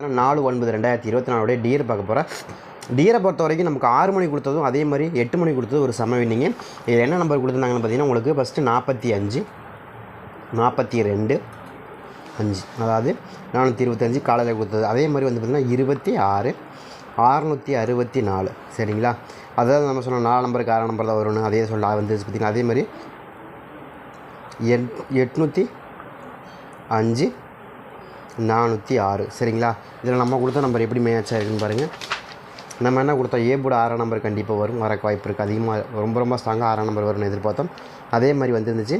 நாலு ஒன்பது ரெண்டாயிரத்தி இருபத்தி நாலுடைய டியர் பார்க்க போகிறேன் டியரை பொறுத்த வரைக்கும் நமக்கு ஆறு மணி கொடுத்ததும் அதே மாதிரி எட்டு மணி கொடுத்தது ஒரு சம வின்னிங்க இதில் என்ன நம்பர் கொடுத்துருந்தாங்கன்னு பார்த்தீங்கன்னா உங்களுக்கு ஃபஸ்ட்டு நாற்பத்தி அஞ்சு நாற்பத்தி ரெண்டு அஞ்சு. அதாவது நானூற்றி இருபத்தஞ்சு காலையில் கொடுத்தது. அதே மாதிரி வந்து பார்த்திங்கன்னா இருபத்தி ஆறு அறுநூற்றி அறுபத்தி நாலு. சரிங்களா? அதாவது நம்ம சொன்ன நாலு நம்பருக்கு ஆறு நம்பர் தான் வரும்னு அதே சொல்ல வந்துச்சு பார்த்திங்கன்னா அதே மாதிரி எட் எட்நூற்றி அஞ்சு நானூற்றி ஆறு. சரிங்களா? இதில் நம்ம கொடுத்த நம்பர் எப்படி மேட்ச் ஆகிருக்குன்னு பாருங்கள் நம்ம என்ன கொடுத்தோம்? ஏ ஆறாம் நம்பர் கண்டிப்பாக வரும். வரக்கு வாய்ப்பு இருக்குது அதிகமாக ரொம்ப ரொம்ப ஸ்ட்ராங்காக ஆறாம் நம்பர் வரும்னு எதிர்பார்த்தோம். அதே மாதிரி வந்துருந்துச்சு.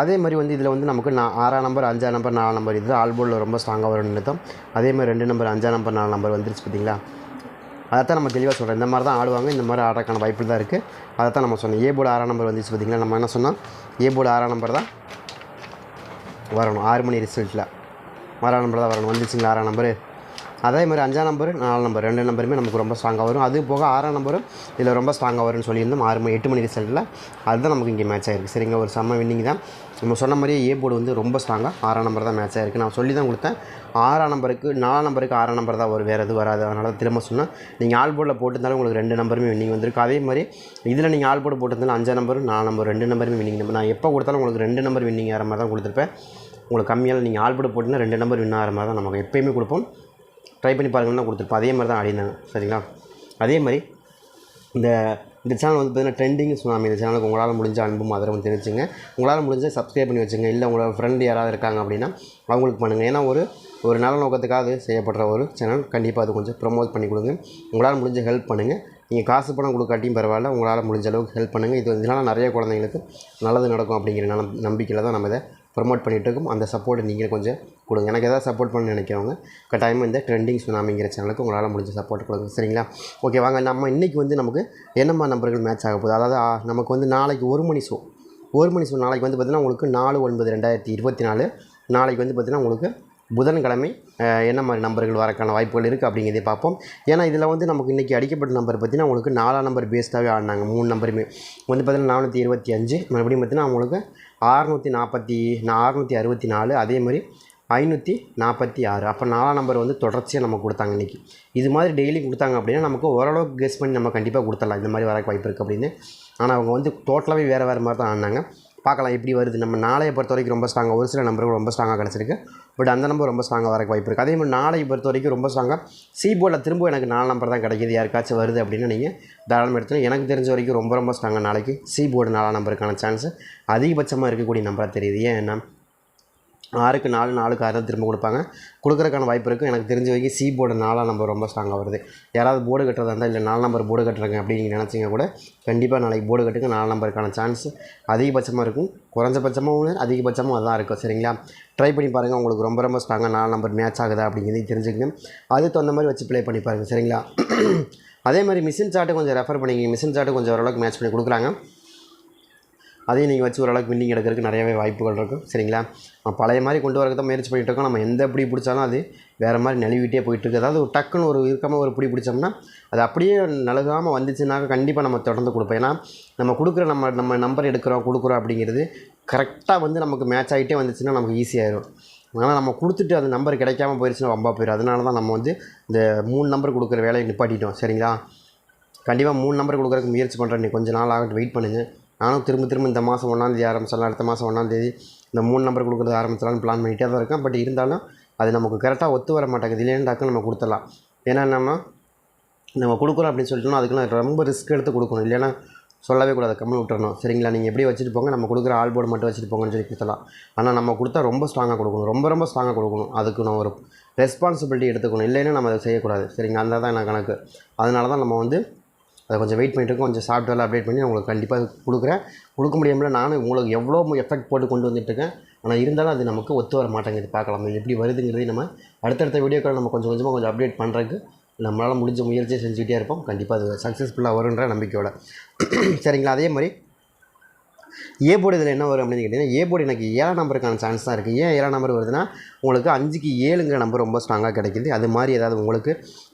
அதே மாதிரி வந்து இதில் வந்து நமக்கு நான் ஆறாம் நம்பர் அஞ்சாம் நம்பர் நாலு நம்பர் இது ஆல் போர்டில் ரொம்ப ஸ்ட்ராங்காக வரும்னு நினைத்தோம். அதே மாதிரி ரெண்டு நம்பர் அஞ்சாம் நம்பர் நாலு நம்பர் வந்துருச்சு பார்த்தீங்களா? அதைத்தான் நம்ம தெளிவாக சொல்கிறோம் இந்த மாதிரி தான் ஆடுவாங்க. இந்த மாதிரி ஆடுறதுக்கான வாய்ப்பு தான் இருக்குது அதைத்தான் நம்ம சொன்னோம். ஏ போர்டு ஆறாம் நம்பர் வந்துச்சு பார்த்தீங்களா? நம்ம என்ன சொன்னால் ஏ போர்டு ஆறாம் நம்பர் தான் வரணும். ஆறு மணி ரிசல்ட்டில் ஆறாம் நம்பர் தான் வரணும். வந்துச்சுங்களா ஆறாம் நம்பரு. அதே மாதிரி அஞ்சாம் நம்பர் நாலு நம்பர். ரெண்டு நம்பருமே நமக்கு ரொம்ப ஸ்ட்ராங்காக வரும். அது போக ஆறாம் நம்பரும் இதில் ரொம்ப ஸ்ட்ராங்காக வரும்னு சொல்லியிருந்தோம். ஆறு மணி எட்டு மணி ரிசல்ட்டில் அதுதான் நமக்கு இங்கே மேட்ச் ஆயிருக்கு. சரிங்க ஒரு செம்ம வின்னிங் தான். நம்ம சொன்ன மாதிரியே ஏ போர்டு வந்து ரொம்ப ஸ்ட்ராங்காக ஆறாம் நம்பர் தான் மேட்ச் ஆயிருக்கு. நான் சொல்லி தான் கொடுத்தேன். ஆறாம் நம்பருக்கு நாலு நம்பருக்கு ஆறாம் நம்பர் தான் வரும். வேறு எதுவும் வராது. அதனால தான் திரும்ப சொன்னால் நீங்கள் ஆல் போர்டில் போட்டிருந்தாலும் உங்களுக்கு ரெண்டு நம்பருமே வின்னிங் வந்திருக்கு. அதே மாதிரி இதில் நீங்கள் ஆல் போர்டு போட்டிருந்தாலும் அஞ்சாம் நம்பர் நாலு நம்பர் ரெண்டு நம்பருமே வின்னிங் நம்பர் நான் எப்போ கொடுத்தாலும் உங்களுக்கு ரெண்டு நம்பர் வின்னிங் ஆகிற மாதிரி தான் கொடுத்துருப்பேன். உங்களுக்கு கம்மியாக நீங்கள் ஆல் போட்டிங்கன்னா ரெண்டு நம்பர் வின் ஆகிற மாதிரி தான் நமக்கு எப்போயுமே கொடுப்போம். ட்ரை பண்ணி பாருங்கன்னு தான் கொடுத்துருப்போம். அதே மாதிரி தான் ஆடினாங்க சரிங்களா? அதே மாதிரி இந்த இந்த சேனல் வந்து பார்த்தீங்கன்னா ட்ரெண்டிங் சுனாமி இந்த சேனலுக்கு உங்களால் முடிஞ்ச அன்பும் ஆதரவும் தெரிவிச்சுங்க. உங்களால் முடிஞ்ச சப்ஸ்கிரைப் பண்ணி வச்சுங்க. இல்லை உங்களோட ஃப்ரெண்டு யாராவது இருக்காங்க அப்படின்னா அவங்களுக்கு பண்ணுங்கள் ஏன்னா ஒரு ஒரு நல்ல நோக்கத்துக்காக செய்யப்படுற ஒரு சேனல் கண்டிப்பாக அது கொஞ்சம் ப்ரொமோட் பண்ணி கொடுங்க. உங்களால் முடிஞ்ச ஹெல்ப் பண்ணுங்கள் நீங்கள் காசு பணம் கொடுக்காட்டியும் பரவாயில்ல உங்களால் முடிஞ்ச அளவுக்கு ஹெல்ப் பண்ணுங்கள் இது இதனால் நிறைய குழந்தைங்களுக்கு நல்லது நடக்கும் அப்படிங்கிற நலம் நம்பிக்கையில் தான் நம்ம இதை ப்ரொமோட் பண்ணிகிட்டு இருக்கோம் அந்த சப்போர்ட்டை நீங்கள் கொஞ்சம் கொடுங்க. எனக்கு எதாவது சப்போர்ட் பண்ண நினைக்கிறவங்க கட்டாயமாக இந்த ட்ரெண்டிங் சுனாமிங்கிற சேனலுக்கு உங்களால் முடிஞ்ச சப்போர்ட் கொடுங்க. சரிங்களா? ஓகே வாங்க நம்ம இன்றைக்கி வந்து நமக்கு என்னம்மா நம்பர்கள் மேட்ச் ஆக போகுது? அதாவது நமக்கு வந்து நாளைக்கு ஒரு மணி ஷோ ஒரு மணி ஷோ நாளைக்கு வந்து பார்த்திங்கன்னா உங்களுக்கு நாலு ஒன்பது ரெண்டாயிரத்தி இருபத்தி நாலு நாளைக்கு வந்து பார்த்திங்கன்னா உங்களுக்கு புதன்கிழமை என்ன மாதிரி நம்பர்கள் வரக்கான வாய்ப்புகள் இருக்குது அப்படிங்கிறதே பார்ப்போம். ஏன்னா இதில் வந்து நமக்கு இன்றைக்கி அடிக்கப்பட்ட நம்பர் பார்த்தீங்கன்னா உங்களுக்கு நாலாம் நம்பர் பேஸ்டாகவே ஆடினாங்க மூணு நம்பருமே. வந்து பார்த்திங்கன்னா நானூற்றி இருபத்தி அஞ்சு. மறுபடியும் பார்த்தீங்கன்னா உங்களுக்கு அறுநூற்றி நாற்பத்தி அறுநூற்றி அறுபத்தி நாலு அதே மாதிரி ஐநூற்றி நாற்பத்தி ஆறு. அப்போ நாலாம் நம்பர் வந்து தொடர்ச்சியாக நம்ம கொடுத்தாங்க இன்றைக்கி இது மாதிரி டெய்லி கொடுத்தாங்க அப்படின்னா நமக்கு ஓரளவுக்கு கெஸ் பண்ணி நம்ம கண்டிப்பாக கொடுத்துடலாம். இந்த மாதிரி வர வாய்ப்பு இருக்குது அப்படின்னு. ஆனால் அவங்க வந்து டோட்டலாகவே வேறு வேறு மாதிரி தான் ஆனாங்க. பார்க்கலாம் எப்படி வருது. நம்ம நாளையை பொறுத்த வரைக்கும் ரொம்ப ஸ்ட்ராங்காக ஒரு சில நம்பருக்கு ரொம்ப ஸ்ட்ராங்காக கிடச்சிருக்கு. பட் அந்த நம்பர் ரொம்ப ஸ்ட்ராங்காக வரக்கு வாய்ப்பு இருக்குது அதே மாதிரி நாளை பொறுத்த வரைக்கும் ரொம்ப ஸ்ட்ராங்காக சி போர்டில் திரும்ப எனக்கு நாலு நம்பர் தான் கிடைக்கிது. யாருக்காச்சும் வருது அப்படின்னு நீங்கள் தாராளமாக எடுத்துக்கலாம் எனக்கு தெரிஞ்ச வரைக்கும் ரொம்ப ரொம்ப ஸ்ட்ராங்காக நாளைக்கு சி போர்டு நாலாம் நம்பருக்கான சான்ஸ் அதிகபட்சமாக இருக்கக்கூடிய நம்பராக தெரியுது. ஏன்னா ஆறுக்கு நாலு நாலுக்கு ஆறு தான் திரும்ப கொடுப்பாங்க. கொடுக்குறதுக்கான வாய்ப்பு இருக்குது எனக்கு தெரிஞ்ச வரைக்கும் சி போர்டு நாலாம் நம்பர் ரொம்ப ஸ்ட்ராங்காக வருது. யாராவது போர்டு கட்டுறதா இருந்தால் இல்லை நாலு நம்பர் போர்டு கட்டுறாங்க அப்படின்னு நீங்கள் நினச்சிங்க கூட கண்டிப்பாக நாளைக்கு போர்டு கட்டுங்க நாலு நம்பருக்கான சான்ஸ் அதிகபட்சமாக இருக்கும். குறைஞ்சபட்சமாகவும் அதிகபட்சமும் அதான் இருக்கும். சரிங்களா? ட்ரை பண்ணி பாருங்கள் உங்களுக்கு ரொம்ப ரொம்ப ஸ்ட்ராங்காக நாலு நம்பர் மேட்ச் ஆகுதா அப்படிங்கிறது தெரிஞ்சுக்கணும். அதுக்கு தகுந்த மாதிரி வச்சு ப்ளே பண்ணி பாருங்கள் சரிங்களா? அதே மாதிரி மிஷின் சார்ட்டு கொஞ்சம் ரெஃபர் பண்ணிக்கிங்க. மிஷின் சார்ட்டு கொஞ்சம் ஓரளவுக்கு மேட்ச் பண்ணி கொடுக்குறாங்க. அதையும் நீங்கள் வச்சு ஓரளவுக்கு வின்னிங் எடுக்கிறதுக்கு நிறையவே வாய்ப்புகள் இருக்கும். சரிங்களா? நம்ம பழைய மாதிரி கொண்டு வரக்கு தான் முயற்சி பண்ணிகிட்டு இருக்கோம். நம்ம எந்த பிடி பிடிச்சாலும் அது வேறு மாதிரி நழுவிட்டே போயிட்டுருக்கு அதாவது ஒரு டக்குன்னு ஒரு இருக்காமல் ஒரு பிடி பிடிச்சோம்னா அது அப்படியே நழுகாமல் வந்துச்சுனாக்க கண்டிப்பாக நம்ம தொடர்ந்து கொடுப்போம். ஏன்னா நம்ம கொடுக்குற நம்ம நம்ம நம்பர் எடுக்கிறோம் கொடுக்குறோம் அப்படிங்கிறது கரெக்டாக வந்து நமக்கு மேட்ச் ஆகிட்டே வந்துச்சுன்னா நமக்கு ஈஸியாகிடும் ஆனால் நம்ம கொடுத்துட்டு அந்த நம்பர் கிடைக்காம போயிடுச்சுன்னா வம்பா போயிடும் அதனால தான் நம்ம வந்து இந்த மூணு நம்பர் கொடுக்குற வேலையை நிப்பாட்டிட்டோம். சரிங்களா? கண்டிப்பாக மூணு நம்பர் கொடுக்குறதுக்கு முயற்சி பண்ணுறேன் நீ கொஞ்சம் நாள் ஆகட்டும். வெயிட் பண்ணுங்கள் நானும் திரும்ப திரும்ப இந்த மாதம் ஒன்றாந்தேதி ஆரம்பிச்சிடலாம் அடுத்த மாதம் ஒன்றாந்தேதி இந்த மூணு நம்பர் கொடுக்குறது ஆரம்பிச்சிடலாம்னு பிளான் பண்ணிகிட்டே தான் இருக்கேன். பட் இருந்தாலும் அது நமக்கு கரெக்டாக ஒத்து வர மாட்டேங்குது. இல்லைன்னு டக்குன்னு நம்ம கொடுத்துடலாம். ஏன்னா நம்ம நம்ம கொடுக்குறோம் அப்படின்னு சொல்லிட்டோம்னா அதுக்குலாம் ரொம்ப ரிஸ்க் எடுத்து கொடுக்கணும். இல்லைன்னா சொல்லவே கூடாது. கம்மி விட்டுறணும். சரிங்களா? நீங்கள் எப்படி வச்சுட்டு போங்க நம்ம கொடுக்குற ஆல் போர்டு மட்டும் வச்சுட்டு போங்கன்னு சொல்லி கொடுத்தலாம் ஆனால் நம்ம கொடுத்தா ரொம்ப ஸ்ட்ராங்காக கொடுக்கணும். ரொம்ப ரொம்ப ஸ்ட்ராங்காக கொடுக்கணும். அதுக்கு நான் ஒரு ரெஸ்பான்சிபிலிட்டி எடுத்துக்கணும். இல்லைன்னா நம்ம அதை செய்யக்கூடாது. சரிங்களா? அந்த தான் நான் கணக்கு. அதனால தான் நம்ம வந்து அதை கொஞ்சம் வெயிட் பண்ணிட்டு கொஞ்சம் சாஃப்ட்வேரில் அப்டேட் பண்ணி உங்களுக்கு கண்டிப்பாக கொடுக்குறேன். கொடுக்க முடியாமல் நானும் உங்களுக்கு எவ்வளோ எஃபெக்ட் போட்டு கொண்டு வந்துட்டுருக்கேன் ஆனால் இருந்தாலும் அது நமக்கு ஒத்து வர மாட்டேங்குது பார்க்கலாம். எப்படி வருதுங்கிறதே நம்ம அடுத்தடுத்த வீடியோக்கள் நம்ம கொஞ்சம் கொஞ்சமாக கொஞ்சம் அப்டேட் பண்ணுறதுக்கு நம்மளால் முடிஞ்ச முயற்சியை செஞ்சுக்கிட்டே இருப்போம். கண்டிப்பாக அது சக்ஸஸ்ஃபுல்லாக வருன்ற நம்பிக்கையோட. சரிங்களா? அதே மாதிரி ஏ போர்டு இதில் என்ன வரும் அப்படின்னு கேட்டிங்கன்னா ஏ போர்டு எனக்கு ஏழாம் நம்பருக்கான சான்ஸ் தான் இருக்குது ஏன் ஏழாம் நம்பர் வருதுன்னா உங்களுக்கு அஞ்சுக்கு ஏழுங்கிற நம்பர் ரொம்ப ஸ்ட்ராங்காக கிடைக்குது. அது மாதிரி ஏதாவது உங்களுக்கு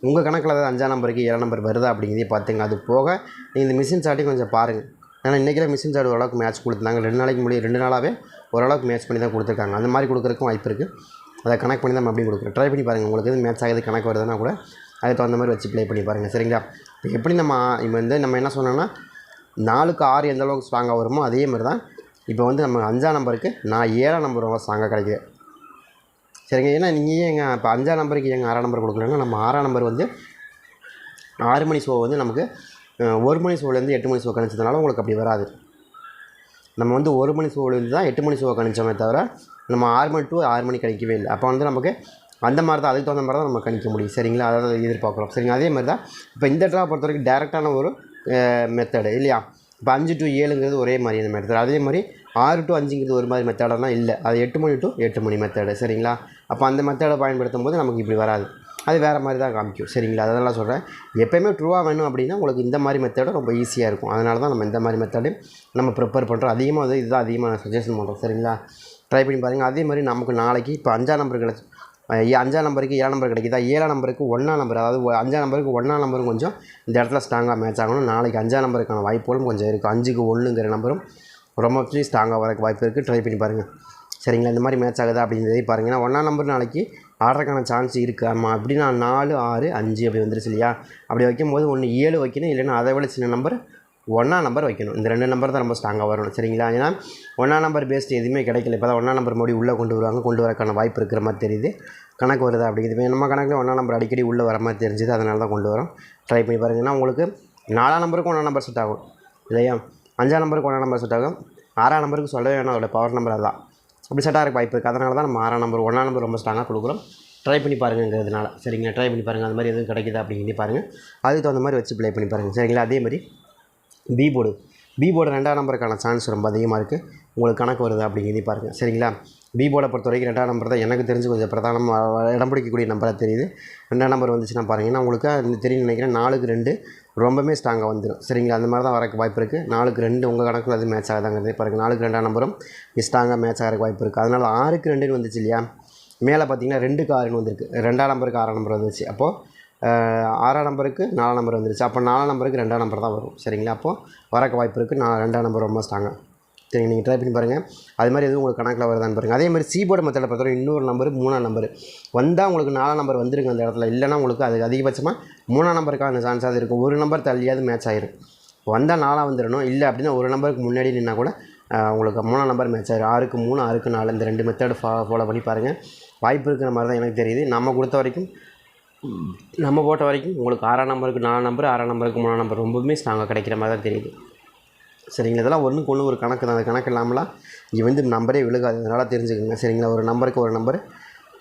உங்கள் கணக்கில் ஏதாவது அஞ்சாம் நம்பருக்கு ஏழாம் நம்பர் வருதா அப்படிங்கிறதையும் பார்த்துங்க. அது போக நீங்கள் இந்த மிஷின் சார்ட்டையும் கொஞ்சம் பாருங்கள் ஏன்னா இன்றைக்கிற மிஷின் சாட் ஓரளவுக்கு மேட்ச் கொடுத்துருந்தாங்க. ரெண்டு நாளைக்கு முன்னாடி ரெண்டு நாளாகவே ஓரளவுக்கு மேட்ச் பண்ணி தான் கொடுத்துருக்காங்க. அந்த மாதிரி கொடுக்குறக்கும் வாய்ப்பு இருக்குது அதை கனெக்ட் பண்ணி தான் நம்ம அப்படி கொடுக்குறோம் ட்ரை பண்ணி பாருங்கள் உங்களுக்கு எது மேட்ச் ஆகுது கணக்கு வருதுன்னா கூட அதுக்கு தகுந்த மாதிரி வச்சு ப்ளே பண்ணி பாருங்கள் சரிங்களா? இப்போ எப்படி நம்ம இப்போ வந்து நம்ம என்ன சொன்னோம்னா நாலுக்கு ஆறு எந்த அளவுக்கு ஸ்ட்ராங்காக வருமோ அதே மாதிரி தான் இப்போ வந்து நம்ம அஞ்சாம் நம்பருக்கு நான் ஏழாம் நம்பர் ரொம்ப ஸ்ட்ராங்காக கிடைக்குது. சரிங்க ஏன்னா நீங்கள் ஏங்க இப்போ அஞ்சாம் நம்பருக்கு எங்கள் ஆறாம் நம்பர் கொடுக்குறாங்க? நம்ம ஆறாம் நம்பர் வந்து ஆறு மணி ஷோ வந்து நமக்கு ஒரு மணி ஷோலேருந்து எட்டு மணி ஷோ கணிச்சதுனால உங்களுக்கு அப்படி வராது. நம்ம வந்து ஒரு மணி ஷோலேருந்து தான் எட்டு மணி ஷோ கணிச்சோமே தவிர நம்ம ஆறு மணி டு ஆறு மணி கணிக்கவே இல்லை. அப்போ வந்து நமக்கு அந்த மாதிரி தான் அதுக்கு தகுந்த மாதிரி தான் நம்ம கணிக்க முடியும். சரிங்களா? அதாவது எதிர்பார்க்குறோம். சரிங்க அதே மாதிரி தான் இப்போ இந்த ட்ரா பொறுத்த வரைக்கும் டேரெக்டான ஒரு மெத்தடு இல்லையா? இப்போ அஞ்சு டு ஏழுங்கிறது ஒரே மாதிரியான மெத்தட் அதே மாதிரி ஆறு டு அஞ்சுங்கிறது ஒரு மாதிரி மெத்தடெல்லாம் இல்லை. அது எட்டு மணி டு எட்டு மணி மெத்தடு சரிங்களா? அப்போ அந்த மெத்தடை பயன்படுத்தும் போது நமக்கு இப்படி வராது. அது வேறு மாதிரி தான் காமிக்கும் சரிங்களா? அதெல்லாம் சொல்கிறேன் எப்போயுமே ட்ரூவாக வேணும் அப்படின்னா உங்களுக்கு இந்த மாதிரி மெத்தடும் ரொம்ப ஈஸியாக இருக்கும். அதனால தான் நம்ம இந்த மாதிரி மெத்தடு நம்ம ப்ரிப்பேர் பண்ணுறோம் அதிகமாக வந்து இதுதான் அதிகமாக நான் சஜஷன் பண்ணுறோம் சரிங்களா? ட்ரை பண்ணி பாருங்கள் அதே மாதிரி நமக்கு நாளைக்கு இப்போ அஞ்சாம் நம்பர் கிடச்சி அஞ்சாம் நம்பருக்கு ஏழாம் நம்பர் கிடைக்குதா? ஏழாம் நம்பருக்கு ஒன்றாம் நம்பர். அதாவது அஞ்சாம் நம்பருக்கு ஒன்றாம் நம்பரும் கொஞ்சம் இந்த இடத்துல ஸ்ட்ராங்காக மேட்ச் ஆகணும். நாளைக்கு அஞ்சாம் நம்பருக்கான வாய்ப்புகளும் கொஞ்சம் இருக்குது அஞ்சுக்கு ஒன்றுங்கிற நம்பரும் ரொம்ப ஸ்ட்ராங்காக வரக்கு வாய்ப்பு இருக்குது ட்ரை பண்ணி பாருங்கள் சரிங்களா? இந்த மாதிரி மேட்ச் ஆகுதா அப்படிங்கிறதே பாருங்கள் ஏன்னா ஒன்றாம் நம்பர் நாளைக்கு ஆடுறதுக்கான சான்ஸ் இருக்குது ஆமாம் அப்படின்னா நாலு ஆறு அஞ்சு அப்படி வந்துருச்சு இல்லையா? அப்படி வைக்கும்போது ஒன்று ஏழு வைக்கணும். இல்லைன்னா அதை விட சின்ன நம்பர் ஒன்றாம் நம்பர் வைக்கணும். இந்த ரெண்டு நம்பர் தான் ரொம்ப ஸ்ட்ராங்காக வரணும். சரிங்களா? ஏன்னா ஒன்றாம் நம்பர் பேஸ்ட் எதுவுமே கிடைக்கல. இப்போ தான் ஒன்றாம் நம்பர் மோடி உள்ளே கொண்டு வருவாங்க. கொண்டு வரக்கான வாய்ப்பு இருக்கிற மாதிரி தெரியுது. கணக்கு வருதா அப்படிங்கிறது நம்ம கணக்கில் ஒன்றாம் நம்பர் அடிக்கடி உள்ளே வர மாதிரி தெரிஞ்சுது. அதனால தான் கொண்டு வரோம். ட்ரை பண்ணி பாருங்கன்னா உங்களுக்கு நாலாம் நம்பருக்கு ஒன்றாம் நம்பர் செட் ஆகும். இல்லையா? அஞ்சாம் நம்பருக்கு ஒன்றாம் நம்பர் செட் ஆகும். ஆறாம் நம்பருக்கு சொல்லவே வேணாம். அதோட பவர் நம்பர் அதான். அப்படி செட்டாக இருக்க வாய்ப்பு இருக்குது அதனால தான் நம்ம ஆறாம் நம்பர் ஒன்றாம் நம்பர் ரொம்ப ஸ்ட்ராங்காக கொடுக்குறோம். ட்ரை பண்ணி பாருங்கிறதுனால சரிங்களா? ட்ரை பண்ணி பாருங்கள் அந்த மாதிரி எதுவும் கிடைக்குதா அப்படிங்கிறதே பாருங்கள் அதுக்கு தகுந்த மாதிரி வச்சு ப்ளே பண்ணி பாருங்கள் சரிங்களா? அதே மாதிரி பி போர்டு பி போர்டு ரெண்டாம் நம்பருக்கான சான்ஸ் ரொம்ப அதிகமாக இருக்குது உங்களுக்கு கணக்கு வருது அப்படிங்கிறதே பாருங்கள் சரிங்களா? பி போர்டை பொறுத்த வரைக்கும் ரெண்டாம் நம்பர் தான் எனக்கு தெரிஞ்சு கொஞ்சம் பிரதானமாக இடம் பிடிக்கக்கூடிய நம்பராக தெரியுது. ரெண்டாம் நம்பர் வந்துச்சுன்னா பாருங்கன்னா உங்களுக்கு தெரியும் நினைக்கிறேன் நாலுக்கு ரெண்டு ரொம்பவே ஸ்ட்ராங்காக வந்துடும் சரிங்களா? அந்த மாதிரி தான் வரக்கு வாய்ப்பு இருக்குது நாலுக்கு ரெண்டு உங்கள் கணக்கில் அது மேட்ச் ஆகுதாங்கிறது பாருங்கள் நாலுக்கு ரெண்டாம் நம்பரும் ஸ்ட்ராங்காக மேட்ச் ஆகிறக்கு வாய்ப்பு இருக்குது அதனால் ஆறுக்கு ரெண்டுன்னு வந்துச்சு இல்லையா? மேலே பார்த்தீங்கன்னா ரெண்டுக்கு ஆறுன்னு வந்திருக்கு. ரெண்டாம் நம்பருக்கு ஆறாம் நம்பர் வந்துச்சு. அப்போது ஆறாம் நம்பருக்கு நாலாம் நம்பர் வந்துருச்சு. அப்போ நாலாம் நம்பருக்கு ரெண்டாம் நம்பர் தான் வரும். சரிங்களா? அப்போது வரக்க வாய்ப்பு இருக்குது நான் ரெண்டாம் நம்பர் ரொம்ப ஸ்ட்ராங்காக சரிங்க நீங்கள் ட்ரை பண்ணி பாருங்கள் அது மாதிரி எதுவும் உங்களுக்கு கணக்கில் வருதான்னு பாருங்கள் அதே மாதிரி சீபோர்டு மெத்தடை பொறுத்தவரை இன்னொரு நம்பர் மூணாம் நம்பர். வந்தால் உங்களுக்கு நாலாம் நம்பர் வந்துருங்க அந்த இடத்துல. இல்லைன்னா உங்களுக்கு அது அதிகபட்சமாக மூணாம் நம்பருக்கான சான்ஸாக இருக்கும். ஒரு நம்பர் தள்ளியாவது மேட்ச் ஆயிரும். வந்தால் நாலாக வந்துடணும் இல்லை அப்படின்னா ஒரு நம்பருக்கு முன்னாடி நின்னா கூட உங்களுக்கு மூணாம் நம்பர் மேட்ச் ஆகிடும் ஆறுக்கு மூணு ஆறுக்கு நாலு இந்த ரெண்டு மெத்தடு ஃபா ஃபாலோ பண்ணி பாருங்கள் வாய்ப்பு இருக்கிற மாதிரி தான் எனக்கு தெரியுது. நம்ம கொடுத்த வரைக்கும் நம்ம போட்ட வரைக்கும் உங்களுக்கு ஆறாம் நம்பருக்கு நாலு நம்பர் ஆறாம் நம்பருக்கு மூணாம் நம்பர் ரொம்பவுமே ஸ்ட்ராங்காக கிடைக்கிற மாதிரி தான் தெரியுது. சரிங்களா? இதெல்லாம் ஒன்றுக்கு ஒன்று ஒரு கணக்கு தான். அந்த கணக்கு இல்லாமலாம் இங்கே வந்து நம்பரே விழுகாது. அதனால் தெரிஞ்சுக்கோங்க. சரிங்களா? ஒரு நம்பருக்கு ஒரு நம்பர்.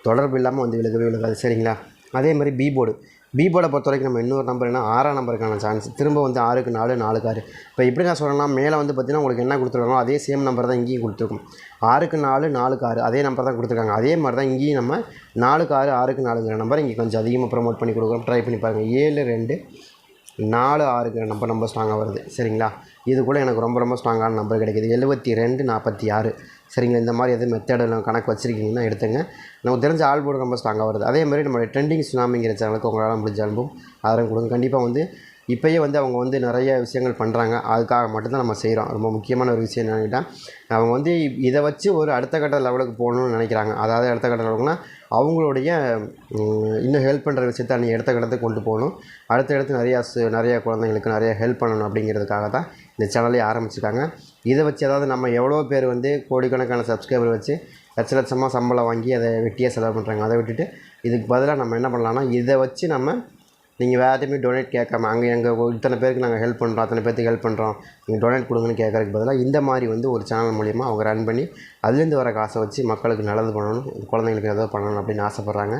தொடர்பு இல்லாமல் வந்து விழுகவே விழுகாது. சரிங்களா? அதே மாதிரி பி போர்டு பி போர்டை பொறுத்த வரைக்கும் நம்ம இன்னொரு நம்பர் என்ன? ஆறாம் நம்பருக்கான சான்ஸ் திரும்ப வந்து ஆறுக்கு நாலு நாலுக்கு ஆறு இப்போ எப்படி நான் சொல்லணும்னா மேலே வந்து பார்த்தீங்கன்னா உங்களுக்கு என்ன கொடுத்துருக்காங்களோ அதே சேம் நம்பர் தான் இங்கேயும் கொடுத்துருக்கும். ஆறுக்கு நாலு நாலுக்கு ஆறு அதே நம்பர் தான் கொடுத்துருக்காங்க. அதே மாதிரி தான் இங்கேயும் நம்ம நாலுக்கு ஆறு ஆறுக்கு நாலுங்கிற நம்பர் இங்கே கொஞ்சம் அதிகமாக ப்ரோமோட் பண்ணி கொடுக்குறோம் ட்ரை பண்ணி பாருங்கள் ஏழு ரெண்டு நாலு ஆறுங்கிற நம்பர் ரொம்ப ஸ்ட்ராங்காக வருது. சரிங்களா? இது கூட எனக்கு ரொம்ப ரொம்ப ஸ்ட்ராங்கான நம்பர் கிடைக்கிது. எழுபத்தி ரெண்டு நாற்பத்தி ஆறு. சரிங்களா? இந்த மாதிரி எதுவும் மெத்தடில் கணக்கு வச்சுருக்கீங்கன்னா எடுத்துங்க. நமக்கு தெரிஞ்ச ஆல்போர்டு ரொம்ப ஸ்ட்ராங்காக வருது. அதே மாதிரி நம்மளுடைய ட்ரெண்டிங் சுனாமிங்கிற சேனலுக்கு உங்களால் முடிஞ்ச அனுபவம் ஆதரவு கொடுங்க. கண்டிப்பாக வந்து இப்போயே வந்து அவங்க வந்து நிறைய விஷயங்கள் பண்ணுறாங்க அதுக்காக மட்டும்தான் நம்ம செய்கிறோம் ரொம்ப முக்கியமான ஒரு விஷயம் என்னன்னு அவங்க வந்து இதை வச்சு ஒரு அடுத்த கட்ட லெவலுக்கு போகணும்னு நினைக்கிறாங்க. அதாவது அடுத்த கட்ட லெவலுக்குனா அவங்களுடைய இன்னும் ஹெல்ப் பண்ணுற விஷயத்த நீ அடுத்த கட்டத்துக்கு கொண்டு போகணும். அடுத்த இடத்து நிறையா சு- நிறைய குழந்தைங்களுக்கு நிறைய ஹெல்ப் பண்ணணும் அப்படிங்கிறதுக்காக தான் இந்த சேனலே ஆரம்பிச்சிருக்காங்க. இதை வச்சு அதாவது நம்ம எவ்வளோ பேர் வந்து கோடிக்கணக்கான சப்ஸ்கிரைபர் வச்சு லட்ச லட்சமாக சம்பளம் வாங்கி அதை வெட்டியாக செலவு பண்ணுறாங்க அதை விட்டுட்டு இதுக்கு பதிலாக நம்ம என்ன பண்ணலாம்னா இதை வச்சு நம்ம நீங்கள் வேறு எதுவுமே டொனேட் கேட்காம அங்கே எங்கள் இத்தனை பேருக்கு நாங்கள் ஹெல்ப் பண்ணுறோம் அத்தனை பேருக்கு ஹெல்ப் பண்ணுறோம் நீங்கள் டொனேட் கொடுங்கன்னு கேட்கறதுக்கு பதிலாக இந்த மாதிரி வந்து ஒரு சேனல் மூலிமா அவங்க ரன் பண்ணி அதுலேருந்து வர காசை வச்சு மக்களுக்கு நல்லது பண்ணணும் குழந்தைங்களுக்கு ஏதோ பண்ணணும் அப்படின்னு ஆசைப்பட்றாங்க.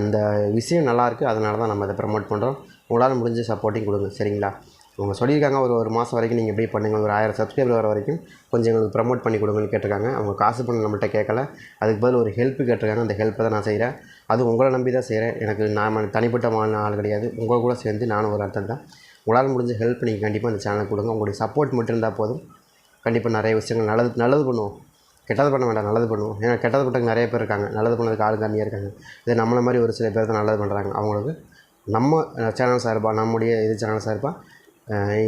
அந்த விஷயம் நல்லாயிருக்கு அதனால தான் நம்ம அதை ப்ரமோட் பண்ணுறோம் உங்களால் முடிஞ்ச சப்போர்ட்டிங் கொடுங்க சரிங்களா? அவங்க சொல்லியிருக்காங்க ஒரு ஒரு மாதம் வரைக்கும் நீங்கள் இப்படி பண்ணுங்க ஒரு ஆயிரம் சப்ஸ்கிரைபர் வர வரைக்கும் கொஞ்சம் எங்களுக்கு ப்ரமோட் பண்ணி கொடுங்கன்னு கேட்டிருக்காங்க. அவங்க காசு பண்ண நம்மகிட்ட கேட்கல. அதுக்கு பதில் ஒரு ஹெல்ப் கேட்டிருக்காங்க அந்த ஹெல்ப்பை தான் நான் செய்கிறேன் அது உங்களை நம்பி தான் செய்கிறேன் எனக்கு நான் தனிப்பட்ட மாநில ஆள் கிடையாது. உங்கள் கூட சேர்ந்து நானும் ஒரு அர்த்தம் தான். உங்களால் முடிஞ்ச ஹெல்ப் நீங்கள் கண்டிப்பாக அந்த சேனலுக்கு கொடுங்க. உங்களுடைய சப்போர்ட் மட்டும் இருந்தால் போதும். கண்டிப்பாக நிறைய விஷயங்கள் நல்லது நல்லது பண்ணுவோம். கெட்டது பண்ண வேண்டாம் நல்லது பண்ணுவோம். ஏன்னா கெட்டது பண்ணுறதுக்கு நிறைய பேர் இருக்காங்க. நல்லது பண்ணதுக்கு ஆள் கம்மியாக இருக்காங்க. இது நம்மளை மாதிரி ஒரு சில பேர் தான் நல்லது பண்ணுறாங்க அவங்களுக்கு நம்ம சேனல் சார்பாக நம்முடைய இது சேனல் சார்பாக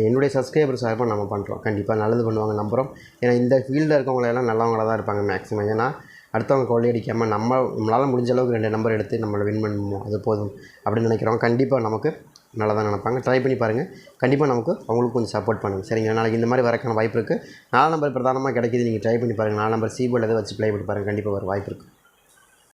என்னுடைய சப்ஸ்கிரைபர் சார்பாக நம்ம பண்ணுறோம் கண்டிப்பாக நல்லது பண்ணுவாங்க நம்புகிறோம் ஏன்னா இந்த ஃபீல்டில் இருக்கவங்க எல்லாம் நல்லவங்களாக தான் இருப்பாங்க மேக்ஸிமம் ஏன்னா அடுத்தவங்க கொள்ளை அடிக்காமல் நம்ம நம்மளால் முடிஞ்ச அளவுக்கு ரெண்டு நம்பர் எடுத்து நம்மளை வின் பண்ணுவோம் அது போதும் அப்படின்னு நினைக்கிறோம் கண்டிப்பாக நமக்கு நல்லா தான் நினைப்பாங்க. ட்ரை பண்ணி பாருங்கள் கண்டிப்பாக நமக்கு அவங்களுக்கு கொஞ்சம் சப்போர்ட் பண்ணுங்கள் சரிங்களா? நாளைக்கு இந்த மாதிரி வரக்கான வாய்ப்பு இருக்குது நாலு நம்பர் பிரதானமாக கிடைக்கிது. நீங்கள் ட்ரை பண்ணி பாருங்கள் நாலு நம்பர் சீபோர்டில் எதாவது வச்சு ப்ளே பண்ணி பாருங்கள் கண்டிப்பாக வர வாய்ப்பு இருக்குது